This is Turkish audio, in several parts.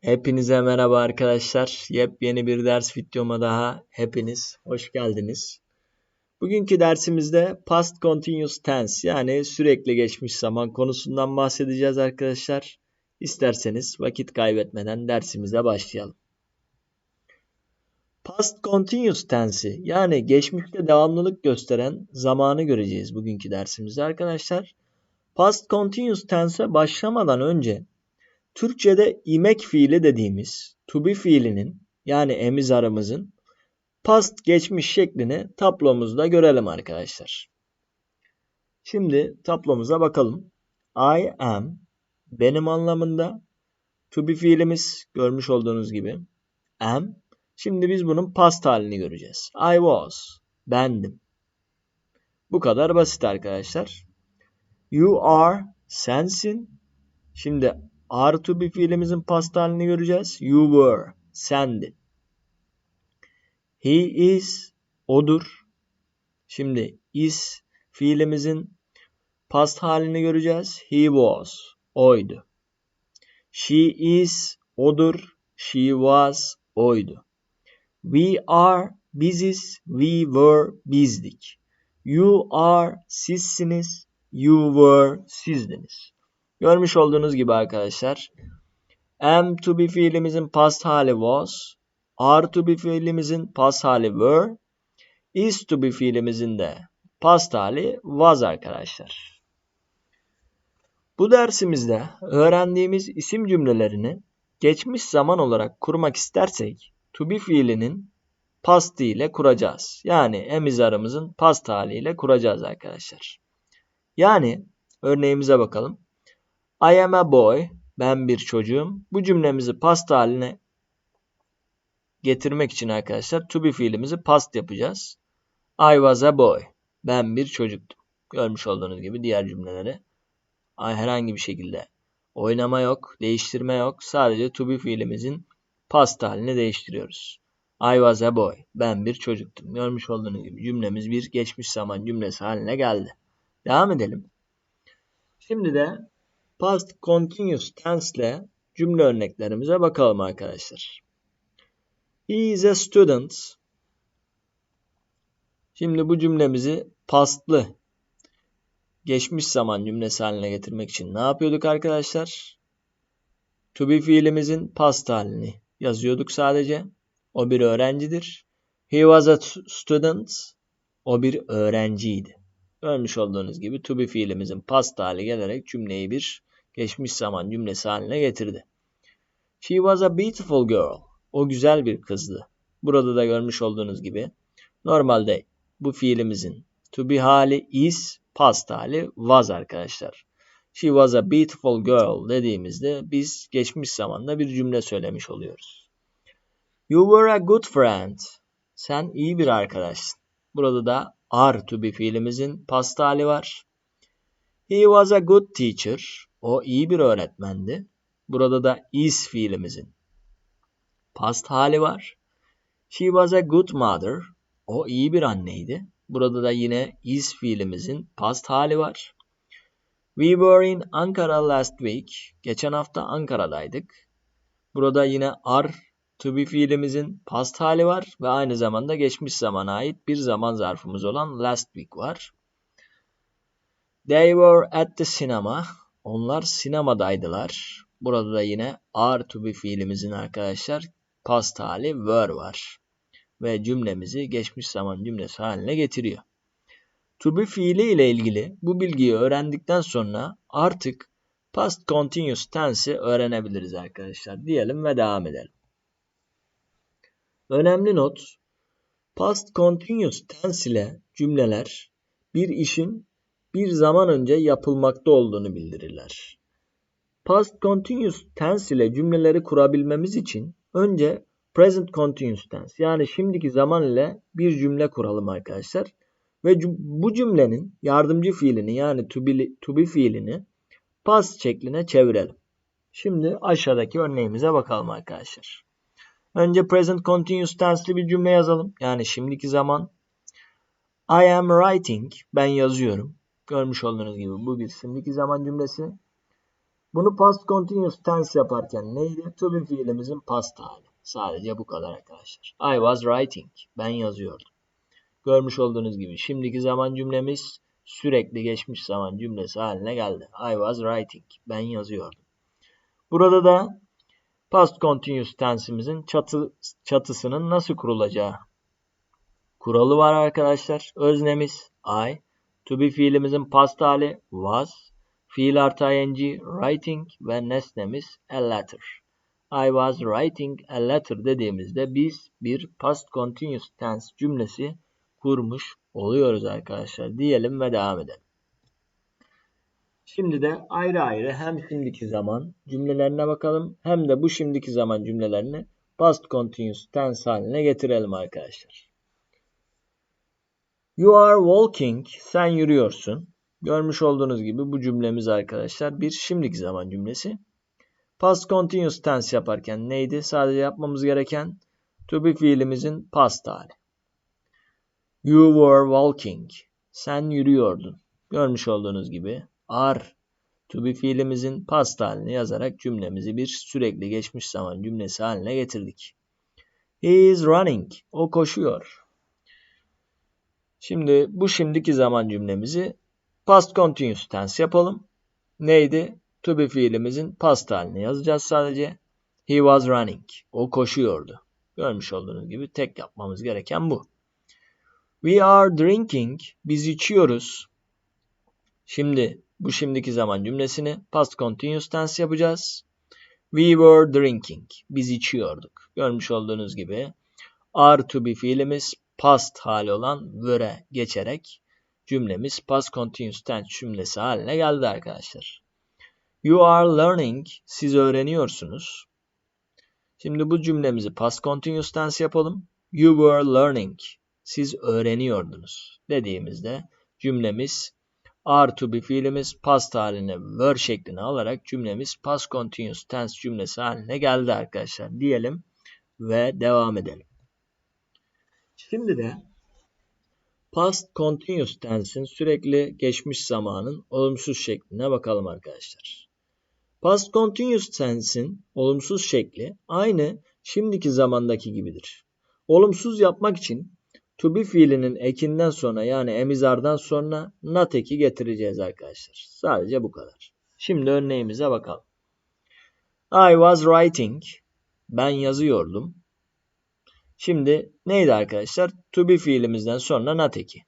Hepinize merhaba arkadaşlar. Yepyeni bir ders videoma daha hepiniz hoş geldiniz. Bugünkü dersimizde past continuous tense yani sürekli geçmiş zaman konusundan bahsedeceğiz arkadaşlar. İsterseniz vakit kaybetmeden dersimize başlayalım. Past continuous tense'i yani geçmişte devamlılık gösteren zamanı göreceğiz bugünkü dersimizde arkadaşlar. Past continuous tense'e başlamadan önce Türkçe'de imek fiili dediğimiz to be fiilinin yani emizarımızın past geçmiş şeklini tablomuzda görelim arkadaşlar. Şimdi tablomuza bakalım. I am benim anlamında to be fiilimiz görmüş olduğunuz gibi am. Şimdi biz bunun past halini göreceğiz. I was bendim. Bu kadar basit arkadaşlar. You are sensin. Şimdi are to be fiilimizin past halini göreceğiz. You were sendin. He is odur. Şimdi is fiilimizin past halini göreceğiz. He was oydu. She is odur. She was oydu. We are biziz. We were bizdik. You are sizsiniz. You were sizdiniz. Görmüş olduğunuz gibi arkadaşlar am to be fiilimizin past hali was, are to be fiilimizin past hali were, is to be fiilimizin de past hali was arkadaşlar. Bu dersimizde öğrendiğimiz isim cümlelerini geçmiş zaman olarak kurmak istersek to be fiilinin past ile kuracağız. Yani emizarımızın past haliyle kuracağız arkadaşlar. Yani örneğimize bakalım. I am a boy. Ben bir çocuğum. Bu cümlemizi past haline getirmek için arkadaşlar to be fiilimizi past yapacağız. I was a boy. Ben bir çocuktum. Görmüş olduğunuz gibi diğer cümleleri herhangi bir şekilde oynama yok, değiştirme yok. Sadece to be fiilimizin past halini değiştiriyoruz. I was a boy. Ben bir çocuktum. Görmüş olduğunuz gibi cümlemiz bir geçmiş zaman cümlesi haline geldi. Devam edelim. Şimdi de past continuous tense ile cümle örneklerimize bakalım arkadaşlar. He is a student. Şimdi bu cümlemizi pastlı geçmiş zaman cümlesi haline getirmek için ne yapıyorduk arkadaşlar? To be fiilimizin past halini yazıyorduk sadece. O bir öğrencidir. He was a student. O bir öğrenciydi. Görmüş olduğunuz gibi to be fiilimizin past hali gelerek cümleyi bir geçmiş zaman cümlesi haline getirdi. She was a beautiful girl. O güzel bir kızdı. Burada da görmüş olduğunuz gibi normalde bu fiilimizin to be hali is, past hali was arkadaşlar. She was a beautiful girl dediğimizde biz geçmiş zamanda bir cümle söylemiş oluyoruz. You were a good friend. Sen iyi bir arkadaşsın. Burada da are to be fiilimizin past hali var. He was a good teacher. O iyi bir öğretmendi. Burada da is fiilimizin past hali var. She was a good mother. O iyi bir anneydi. Burada da yine is fiilimizin past hali var. We were in Ankara last week. Geçen hafta Ankara'daydık. Burada yine are to be fiilimizin past hali var ve aynı zamanda geçmiş zamana ait bir zaman zarfımız olan last week var. They were at the cinema. Onlar sinemadaydılar. Burada da yine are to be fiilimizin arkadaşlar past hali were var. Ve cümlemizi geçmiş zaman cümlesi haline getiriyor. To be fiili ile ilgili bu bilgiyi öğrendikten sonra artık past continuous tense'i öğrenebiliriz arkadaşlar. Diyelim ve devam edelim. Önemli not. Past continuous tense ile cümleler bir işin bir zaman önce yapılmakta olduğunu bildirirler. Past continuous tense ile cümleleri kurabilmemiz için önce present continuous tense yani şimdiki zaman ile bir cümle kuralım arkadaşlar. Ve bu cümlenin yardımcı fiilini yani to be, to be fiilini past şekline çevirelim. Şimdi aşağıdaki örneğimize bakalım arkadaşlar. Önce present continuous tense'li bir cümle yazalım. Yani şimdiki zaman. I am writing. Ben yazıyorum. Görmüş olduğunuz gibi bu bir şimdiki zaman cümlesi. Bunu past continuous tense yaparken neydi? To be fiilimizin past hali. Sadece bu kadar arkadaşlar. I was writing. Ben yazıyordum. Görmüş olduğunuz gibi şimdiki zaman cümlemiz sürekli geçmiş zaman cümlesi haline geldi. I was writing. Ben yazıyordum. Burada da past continuous tense'imizin çatı, çatısının nasıl kurulacağı kuralı var arkadaşlar. Öznemiz I. To be fiilimizin past hali was. Fiil artı ing writing ve nesnemiz a letter. I was writing a letter dediğimizde biz bir past continuous tense cümlesi kurmuş oluyoruz arkadaşlar diyelim ve devam edelim. Şimdi de ayrı ayrı hem şimdiki zaman cümlelerine bakalım hem de bu şimdiki zaman cümlelerini past continuous tense haline getirelim arkadaşlar. You are walking, sen yürüyorsun. Görmüş olduğunuz gibi bu cümlemiz arkadaşlar bir şimdiki zaman cümlesi. Past continuous tense yaparken neydi? Sadece yapmamız gereken to be fiilimizin past hali. You were walking. Sen yürüyordun. Görmüş olduğunuz gibi are to be fiilimizin past halini yazarak cümlemizi bir sürekli geçmiş zaman cümlesi haline getirdik. He is running. O koşuyor. Şimdi bu şimdiki zaman cümlemizi past continuous tense yapalım. Neydi? To be fiilimizin past halini yazacağız sadece. He was running. O koşuyordu. Görmüş olduğunuz gibi tek yapmamız gereken bu. We are drinking. Biz içiyoruz. Şimdi bu şimdiki zaman cümlesini past continuous tense yapacağız. We were drinking. Biz içiyorduk. Görmüş olduğunuz gibi are to be fiilimiz past hali olan were'e geçerek cümlemiz past continuous tense cümlesi haline geldi arkadaşlar. You are learning. Siz öğreniyorsunuz. Şimdi bu cümlemizi past continuous tense yapalım. You were learning. Siz öğreniyordunuz. Dediğimizde cümlemiz are to be fiilimiz past haline were şeklini alarak cümlemiz past continuous tense cümlesi haline geldi arkadaşlar. Diyelim ve devam edelim. Şimdi de past continuous tense'in sürekli geçmiş zamanın olumsuz şekline bakalım arkadaşlar. Past continuous tense'in olumsuz şekli aynı şimdiki zamandaki gibidir. Olumsuz yapmak için to be fiilinin ekinden sonra yani emizardan sonra not eki getireceğiz arkadaşlar. Sadece bu kadar. Şimdi örneğimize bakalım. I was writing. Ben yazıyordum. Şimdi neydi arkadaşlar? To be fiilimizden sonra not eki.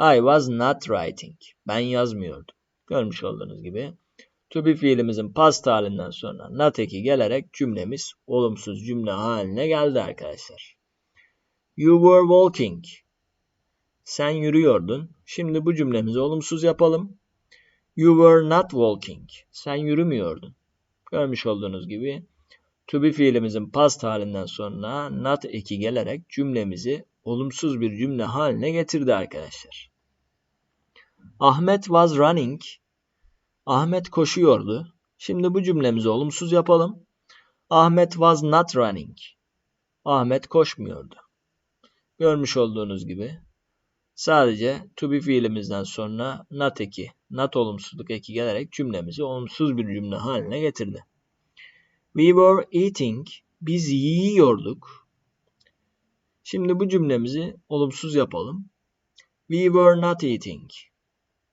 I was not writing. Ben yazmıyordum. Görmüş olduğunuz gibi. To be fiilimizin past halinden sonra not eki gelerek cümlemiz olumsuz cümle haline geldi arkadaşlar. You were walking. Sen yürüyordun. Şimdi bu cümlemizi olumsuz yapalım. You were not walking. Sen yürümüyordun. Görmüş olduğunuz gibi to be fiilimizin past halinden sonra not eki gelerek cümlemizi olumsuz bir cümle haline getirdi arkadaşlar. Ahmet was running. Ahmet koşuyordu. Şimdi bu cümlemizi olumsuz yapalım. Ahmet was not running. Ahmet koşmuyordu. Görmüş olduğunuz gibi sadece to be fiilimizden sonra not eki, not olumsuzluk eki gelerek cümlemizi olumsuz bir cümle haline getirdi. We were eating. Biz yiyorduk. Şimdi bu cümlemizi olumsuz yapalım. We were not eating.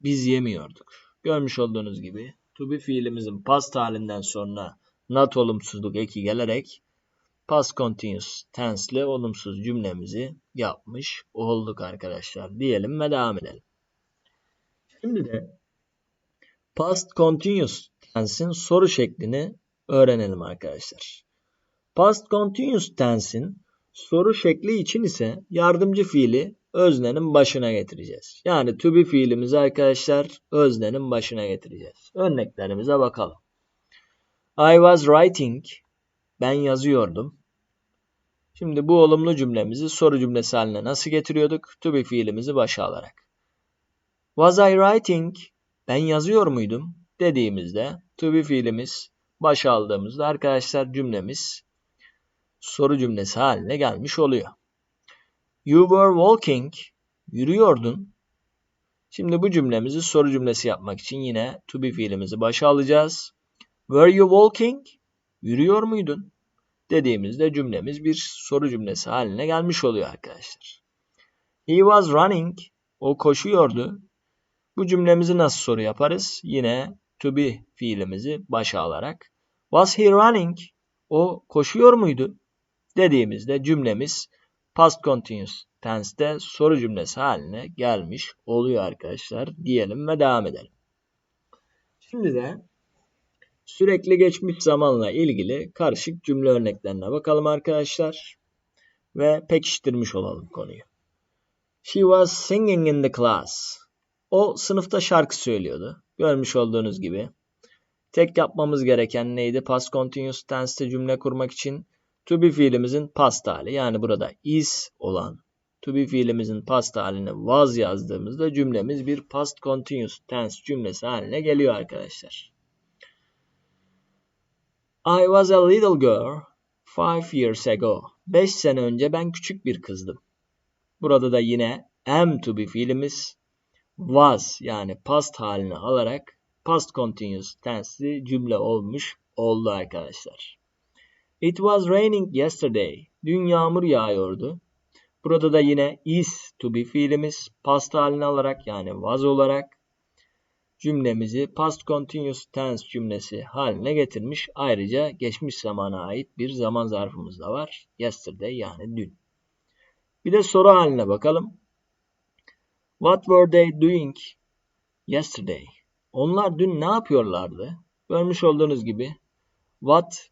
Biz yemiyorduk. Görmüş olduğunuz gibi to be fiilimizin past halinden sonra not olumsuzluk eki gelerek past continuous tense ile olumsuz cümlemizi yapmış olduk arkadaşlar. Diyelim ve devam edelim. Şimdi de past continuous tense'in soru şeklini öğrenelim arkadaşlar. Past continuous tense'in soru şekli için ise yardımcı fiili öznenin başına getireceğiz. Yani to be fiilimizi arkadaşlar öznenin başına getireceğiz. Örneklerimize bakalım. I was writing. Ben yazıyordum. Şimdi bu olumlu cümlemizi soru cümlesi haline nasıl getiriyorduk? To be fiilimizi başa alarak. Was I writing? Ben yazıyor muydum? Dediğimizde to be fiilimiz başa aldığımızda arkadaşlar cümlemiz soru cümlesi haline gelmiş oluyor. You were walking. Yürüyordun. Şimdi bu cümlemizi soru cümlesi yapmak için yine to be fiilimizi başa alacağız. Were you walking? Yürüyor muydun? Dediğimizde cümlemiz bir soru cümlesi haline gelmiş oluyor arkadaşlar. He was running. O koşuyordu. Bu cümlemizi nasıl soru yaparız? Yine to be fiilimizi başa alarak. Was he running? O koşuyor muydu? Dediğimizde cümlemiz past continuous tense'te soru cümlesi haline gelmiş oluyor arkadaşlar. Diyelim ve devam edelim. Şimdi de sürekli geçmiş zamanla ilgili karışık cümle örneklerine bakalım arkadaşlar. Ve pekiştirmiş olalım konuyu. She was singing in the class. O sınıfta şarkı söylüyordu. Görmüş olduğunuz gibi. Tek yapmamız gereken neydi? Past continuous tense'te cümle kurmak için to be fiilimizin past hali. Yani burada is olan to be fiilimizin past halini was yazdığımızda cümlemiz bir past continuous tense cümlesi haline geliyor arkadaşlar. I was a little girl five years ago. Beş sene önce ben küçük bir kızdım. Burada da yine am to be fiilimiz was yani past halini alarak past continuous tense'li cümle olmuş oldu arkadaşlar. It was raining yesterday. Dün yağmur yağıyordu. Burada da yine is to be fiilimiz past halini alarak yani was olarak cümlemizi past continuous tense cümlesi haline getirmiş. Ayrıca geçmiş zamana ait bir zaman zarfımız da var. Yesterday yani dün. Bir de soru haline bakalım. What were they doing yesterday? Onlar dün ne yapıyorlardı? Görmüş olduğunuz gibi what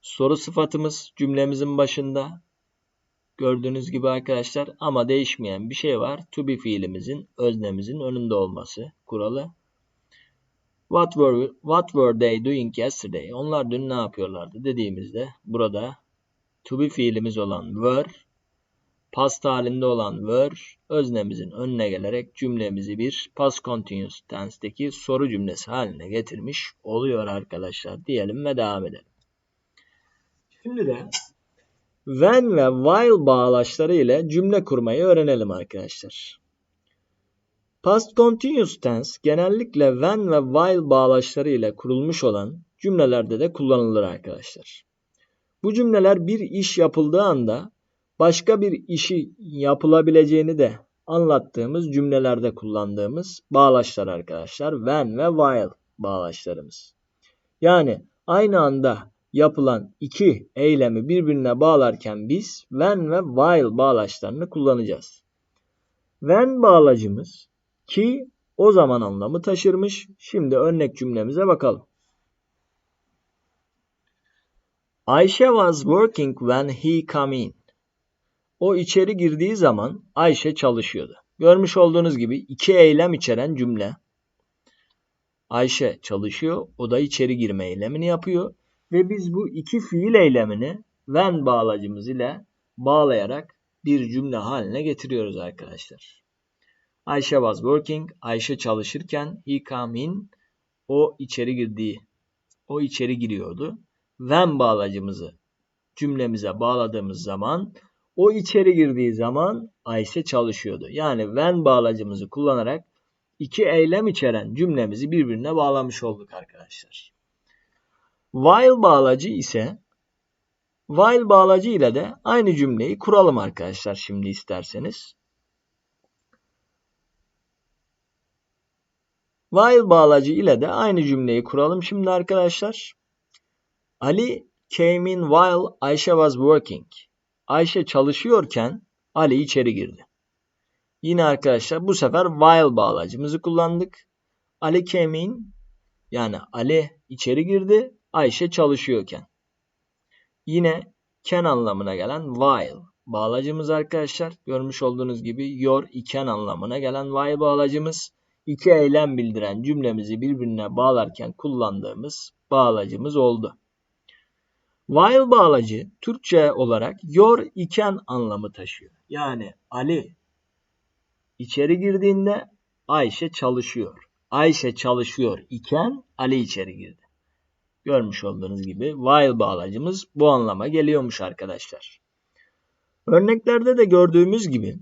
soru sıfatımız cümlemizin başında gördüğünüz gibi arkadaşlar ama değişmeyen bir şey var. To be fiilimizin öznemizin önünde olması kuralı. What were, what were they doing yesterday? Onlar dün ne yapıyorlardı dediğimizde burada to be fiilimiz olan were past halinde olan were öznemizin önüne gelerek cümlemizi bir past continuous tense'deki soru cümlesi haline getirmiş oluyor arkadaşlar diyelim ve devam edelim. Şimdi de when ve while bağlaçları ile cümle kurmayı öğrenelim arkadaşlar. Past continuous tense genellikle when ve while bağlaçları ile kurulmuş olan cümlelerde de kullanılır arkadaşlar. Bu cümleler bir iş yapıldığı anda başka bir işi yapılabileceğini de anlattığımız cümlelerde kullandığımız bağlaçlar arkadaşlar. When ve while bağlaçlarımız. Yani aynı anda yapılan iki eylemi birbirine bağlarken biz when ve while bağlaçlarını kullanacağız. When bağlacımız ki o zaman anlamı taşırmış. Şimdi örnek cümlemize bakalım. Ayşe was working when he come in. O içeri girdiği zaman Ayşe çalışıyordu. Görmüş olduğunuz gibi iki eylem içeren cümle. Ayşe çalışıyor, o da içeri girme eylemini yapıyor ve biz bu iki fiil eylemini when bağlacımız ile bağlayarak bir cümle haline getiriyoruz arkadaşlar. Ayşe was working, Ayşe çalışırken he come in, o içeri girdiği, o içeri giriyordu. When bağlacımızı cümlemize bağladığımız zaman o içeri girdiği zaman Ayşe çalışıyordu. Yani when bağlacımızı kullanarak iki eylem içeren cümlemizi birbirine bağlamış olduk arkadaşlar. While bağlacı ise while bağlacı ile de aynı cümleyi kuralım arkadaşlar şimdi isterseniz. While bağlacı ile de aynı cümleyi kuralım şimdi arkadaşlar. Ali came in while Ayşe was working. Ayşe çalışıyorken Ali içeri girdi. Yine arkadaşlar bu sefer while bağlacımızı kullandık. Ali came yani Ali içeri girdi. Ayşe çalışıyorken. Yine can anlamına gelen while bağlacımız arkadaşlar. Görmüş olduğunuz gibi your iken anlamına gelen while bağlacımız. iki eylem bildiren cümlemizi birbirine bağlarken kullandığımız bağlacımız oldu. While bağlacı Türkçe olarak your iken anlamı taşıyor. Yani Ali içeri girdiğinde Ayşe çalışıyor. Ayşe çalışıyor iken Ali içeri girdi. Görmüş olduğunuz gibi while bağlacımız bu anlama geliyormuş arkadaşlar. Örneklerde de gördüğümüz gibi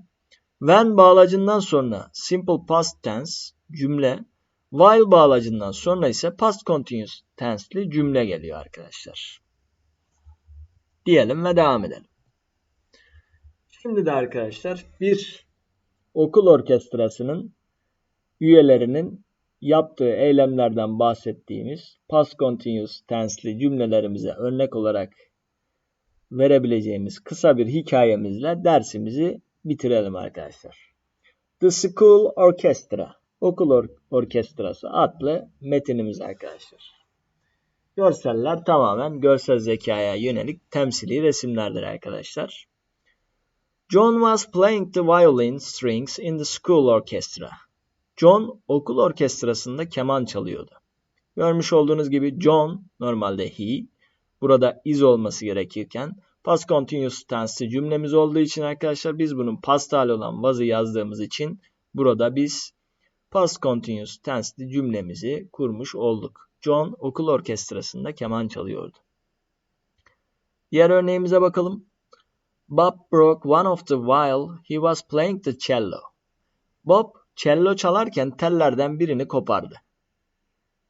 when bağlacından sonra simple past tense cümle While bağlacından sonra ise past continuous tense'li cümle geliyor arkadaşlar. Diyelim ve devam edelim. Şimdi de arkadaşlar bir okul orkestrasının üyelerinin yaptığı eylemlerden bahsettiğimiz past continuous tense'li cümlelerimize örnek olarak verebileceğimiz kısa bir hikayemizle dersimizi bitirelim arkadaşlar. The School Orchestra, okul or orkestrası adlı metinimiz arkadaşlar. Görseller tamamen görsel zekaya yönelik temsili resimlerdir arkadaşlar. John was playing the violin strings in the school orchestra. John okul orkestrasında keman çalıyordu. Görmüş olduğunuz gibi John normalde he, burada is olması gerekirken past continuous tense cümlemiz olduğu için arkadaşlar biz bunun past hali olan was'ı yazdığımız için burada biz past continuous tense cümlemizi kurmuş olduk. John okul orkestrasında keman çalıyordu. Diğer örneğimize bakalım. Bob broke one of the while he was playing the cello. Bob cello çalarken tellerden birini kopardı.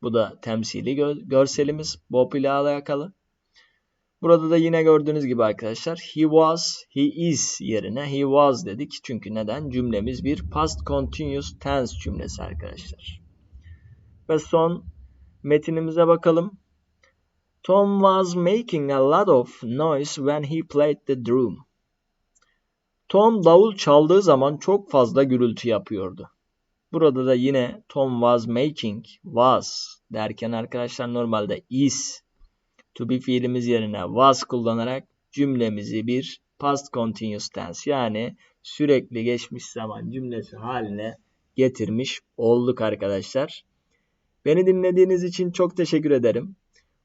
Bu da temsili gö görselimiz Bob ile alakalı. Burada da yine gördüğünüz gibi arkadaşlar he was, he is yerine he was dedik. Çünkü neden? Cümlemiz bir past continuous tense cümlesi arkadaşlar. Ve son metinimize bakalım. Tom was making a lot of noise when he played the drum. Tom davul çaldığı zaman çok fazla gürültü yapıyordu. Burada da yine Tom was making, was derken arkadaşlar normalde is to be fiilimiz yerine was kullanarak cümlemizi bir past continuous tense yani sürekli geçmiş zaman cümlesi haline getirmiş olduk arkadaşlar. Beni dinlediğiniz için çok teşekkür ederim.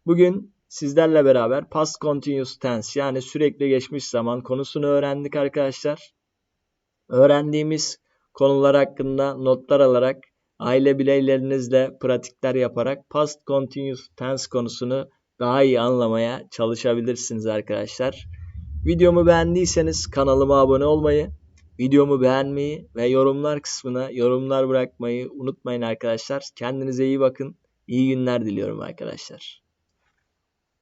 Bugün sizlerle beraber past continuous tense yani sürekli geçmiş zaman konusunu öğrendik arkadaşlar. Öğrendiğimiz konular hakkında notlar alarak aile bireylerinizle pratikler yaparak past continuous tense konusunu daha iyi anlamaya çalışabilirsiniz arkadaşlar. Videomu beğendiyseniz kanalıma abone olmayı, videomu beğenmeyi ve yorumlar kısmına yorumlar bırakmayı unutmayın arkadaşlar. Kendinize iyi bakın. İyi günler diliyorum arkadaşlar.